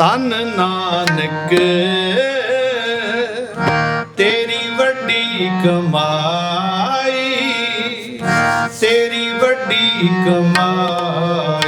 ਤਨ ਨਾਨਕ ਤੇਰੀ ਵੱਡੀ ਕਮਾਈ ਤੇਰੀ ਵੱਡੀ ਕਮਾਈ।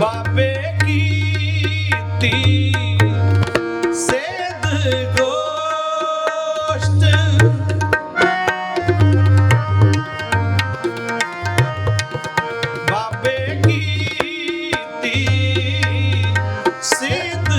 ਬਾਬੇ ਕੀਤੀ ਸੇਧ ਗੋਸ਼ਟ। ਬਾਬੇ ਕੀਤੀ ਸੇਧ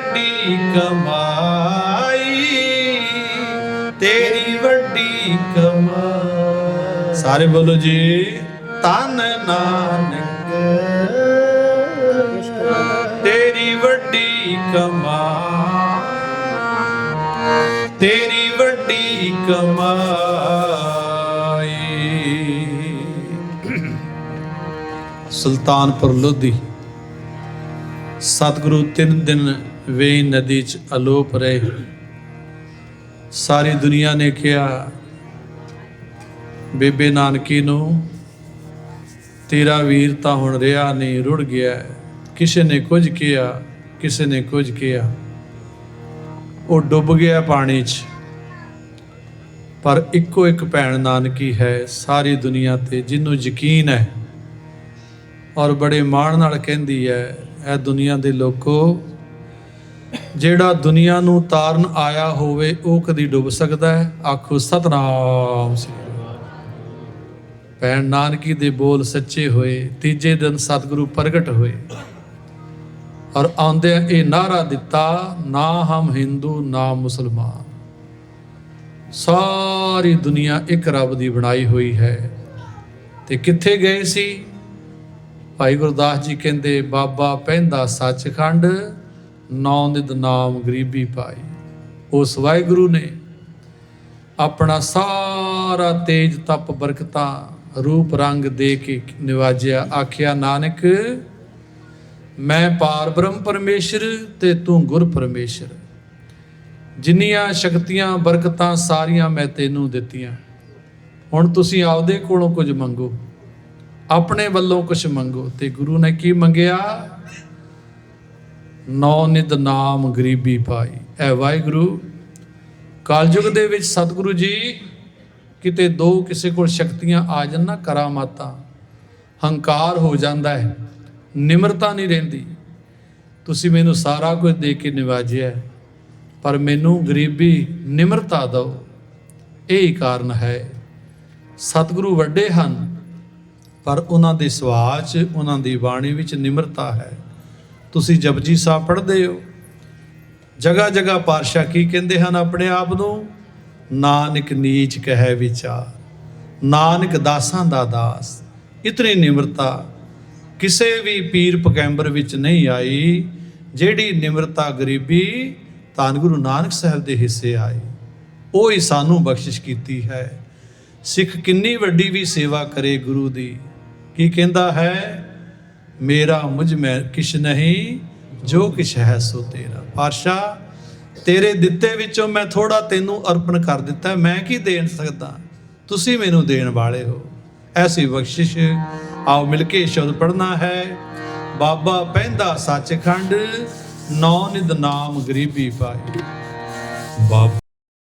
ਵੱਡੀ ਕਮਾਈ, ਤੇਰੀ ਵੱਡੀ ਕਮਾਈ। ਸਾਰੇ ਬੋਲੋ ਜੀ ਤਨ ਨਾਨਕ, ਤੇਰੀ ਵੱਡੀ ਕਮਾਈ, ਤੇਰੀ ਵੱਡੀ ਕਮਾਈ। ਸੁਲਤਾਨਪੁਰ ਲੋਧੀ, ਸਤਿਗੁਰੂ ਤਿੰਨ ਦਿਨ ਵੇਈ ਨਦੀ ਚ ਅਲੋਪ ਰਹੇ। ਸਾਰੀ ਦੁਨੀਆ ਨੇ ਕਿਹਾ, ਬੇਬੇ ਨਾਨਕੀ ਨੂੰ, ਤੇਰਾ ਵੀਰ ਤਾਂ ਹੁਣ ਰਿਹਾ ਨਹੀਂ, ਰੁੜ ਗਿਆ ਕਿਸੇ ਨੇ ਕੁਝ ਕਿਹਾ, ਕਿਸੇ ਨੇ ਕੁਝ ਕਿਹਾ। ਉਹ ਡੁੱਬ ਗਿਆ ਪਾਣੀ 'ਚ। ਪਰ ਇੱਕੋ ਇੱਕ ਭੈਣ ਨਾਨਕੀ ਹੈ, ਸਾਰੀ ਦੁਨੀਆ ਤੇ ਜਿਹਨੂੰ ਯਕੀਨ ਹੈ। ਔਰ ਬੜੇ ਮਾਣ ਨਾਲ ਕਹਿੰਦੀ ਹੈ ਇਹ ਦੁਨੀਆ ਦੇ ਲੋਕੋ ਜਿਹੜਾ ਦੁਨੀਆ ਨੂੰ ਤਾਰਨ ਆਇਆ ਹੋਵੇ, ਉਹ ਕਦੀ ਡੁੱਬ ਸਕਦਾ ਹੈ? ਆਖੋ, ਸਤਨਾਮ ਸ੍ਰੀ ਭੈਣ ਨਾਨਕੀ ਦੇ ਬੋਲ ਸੱਚੇ ਹੋਏ, ਤੀਜੇ ਦਿਨ ਸਤਿਗੁਰੂ ਪ੍ਰਗਟ ਹੋਏ। ਔਰ ਆਉਂਦਿਆਂ ਇਹ ਨਾਰਾ ਦਿੱਤਾ, ਨਾ ਹਮ ਹਿੰਦੂ, ਨਾ ਮੁਸਲਮਾਨ। ਸਾਰੀ ਦੁਨੀਆ ਇੱਕ ਰੱਬ ਦੀ ਬਣਾਈ ਹੋਈ ਹੈ। ਤੇ ਕਿੱਥੇ ਗਏ ਸੀ? ਭਾਈ ਗੁਰਦਾਸ ਜੀ ਕਹਿੰਦੇ, ਬਾਬਾ ਪੈਂਦਾ ਸੱਚਖੰਡ ਨੌ ਨਿਦ ਨਾਮ ਗਰੀਬੀ ਪਾਈ। ਉਸ ਵਾਹਿਗੁਰੂ ਨੇ ਆਪਣਾ ਸਾਰਾ ਤੇਜ ਤਪ ਬਰਕਤਾਂ, ਰੂਪ ਰੰਗ ਦੇ ਕੇ ਨਿਵਾਜਿਆ। ਆਖਿਆ, ਨਾਨਕ, ਮੈਂ ਪਾਰ ਬ੍ਰਹਮ ਪਰਮੇਸ਼ਰ ਤੇ ਤੂੰ ਗੁਰ ਪਰਮੇਸ਼ਰ। ਜਿੰਨੀਆਂ ਸ਼ਕਤੀਆਂ, ਬਰਕਤਾਂ ਸਾਰੀਆਂ ਮੈਂ ਤੈਨੂੰ ਦਿੱਤੀਆਂ। ਹੁਣ ਤੁਸੀਂ ਆਪਦੇ ਕੋਲੋਂ ਕੁਝ ਮੰਗੋ, ਆਪਣੇ ਵੱਲੋਂ ਕੁਝ ਮੰਗੋ। ਤੇ ਗੁਰੂ ਨੇ ਕੀ ਮੰਗਿਆ? ਨੌ ਨਿਦ ਨਾਮ ਗਰੀਬੀ ਪਾਈ। ਐ ਵਾਹਿਗੁਰੂ, ਕਾਲਯੁਗ ਦੇ ਵਿੱਚ ਸਤਿਗੁਰੂ ਜੀ, ਕਿਤੇ ਦੋ ਕਿਸੇ ਕੋਲ ਸ਼ਕਤੀਆਂ ਆ ਜਾਣ ਨਾ ਕਰਾਮਾਤਾਂ। ਹੰਕਾਰ ਹੋ ਜਾਂਦਾ ਹੈ, ਨਿਮਰਤਾ ਨਹੀਂ ਰਹਿੰਦੀ। ਤੁਸੀਂ ਮੈਨੂੰ ਸਾਰਾ ਕੁਝ ਦੇ ਕੇ ਨਿਵਾਜਿਆ ਪਰ ਮੈਨੂੰ ਗਰੀਬੀ, ਨਿਮਰਤਾ ਦਿਓ। ਇਹ ਹੀ ਕਾਰਨ ਹੈ। ਸਤਿਗੁਰੂ ਵੱਡੇ ਹਨ, ਪਰ ਉਹਨਾਂ ਦੇ ਸੁਭਾਅ 'ਚ, ਉਹਨਾਂ ਦੀ ਬਾਣੀ ਵਿੱਚ ਨਿਮਰਤਾ ਹੈ। ਤੁਸੀਂ ਜਪਜੀ ਸਾਹਿਬ ਪੜ੍ਹਦੇ ਹੋ। ਜਗਾ ਜਗਾ ਪਾਤਸ਼ਾਹ ਕੀ ਕਹਿੰਦੇ ਹਨ ਆਪਣੇ ਆਪ ਨੂੰ? ਨਾਨਕ ਨੀਚ ਕਹੈ ਵਿਚਾਰ, ਨਾਨਕ ਦਾਸਾਂ ਦਾ ਦਾਸ। ਇਤਨੀ ਨਿਮਰਤਾ, ਕਿਸੇ ਵੀ ਪੀਰ ਪਕੈਂਬਰ ਵਿੱਚ ਨਹੀਂ ਆਈ। ਜਿਹੜੀ ਨਿਮਰਤਾ ਗਰੀਬੀ, ਧੰਨ ਗੁਰੂ ਨਾਨਕ ਸਾਹਿਬ ਦੇ ਹਿੱਸੇ ਆਈ ਉਹ ਹੀ ਸਾਨੂੰ ਬਖਸ਼ਿਸ਼ ਕੀਤੀ ਹੈ। ਸਿੱਖ ਕਿੰਨੀ ਵੱਡੀ ਵੀ ਸੇਵਾ ਕਰੇ ਗੁਰੂ ਦੀ। ਕੀ ਕਹਿੰਦਾ ਹੈ? ਮੇਰਾ ਮੁਝ ਮੈਂ ਕਿਛ ਨਹੀਂ, ਜੋ ਕਿਛ ਹੈ ਸੋ ਤੇਰਾ। ਪਾਤਸ਼ਾਹ, ਤੇਰੇ ਦਿੱਤੇ ਵਿੱਚੋਂ ਮੈਂ ਥੋੜਾ ਤੈਨੂੰ ਅਰਪਣ ਕਰ ਦਿੱਤਾ। ਮੈਂ ਕੀ ਦੇਣ ਸਕਦਾ? ਤੁਸੀਂ ਮੈਨੂੰ ਦੇਣ ਵਾਲੇ ਹੋ। ਐਸੀ ਬਖਸ਼ਿਸ਼ ਆਓ ਮਿਲ ਕੇ ਸ਼ਬਦ ਪੜਨਾ ਹੈ। ਬਾਬਾ ਪਹਿੰਦਾ ਸੱਚਖੰਡ, ਨੌ ਨਿਦ ਨਾਮ ਗਰੀਬੀ ਪਾਈ। ਬਾਬਾ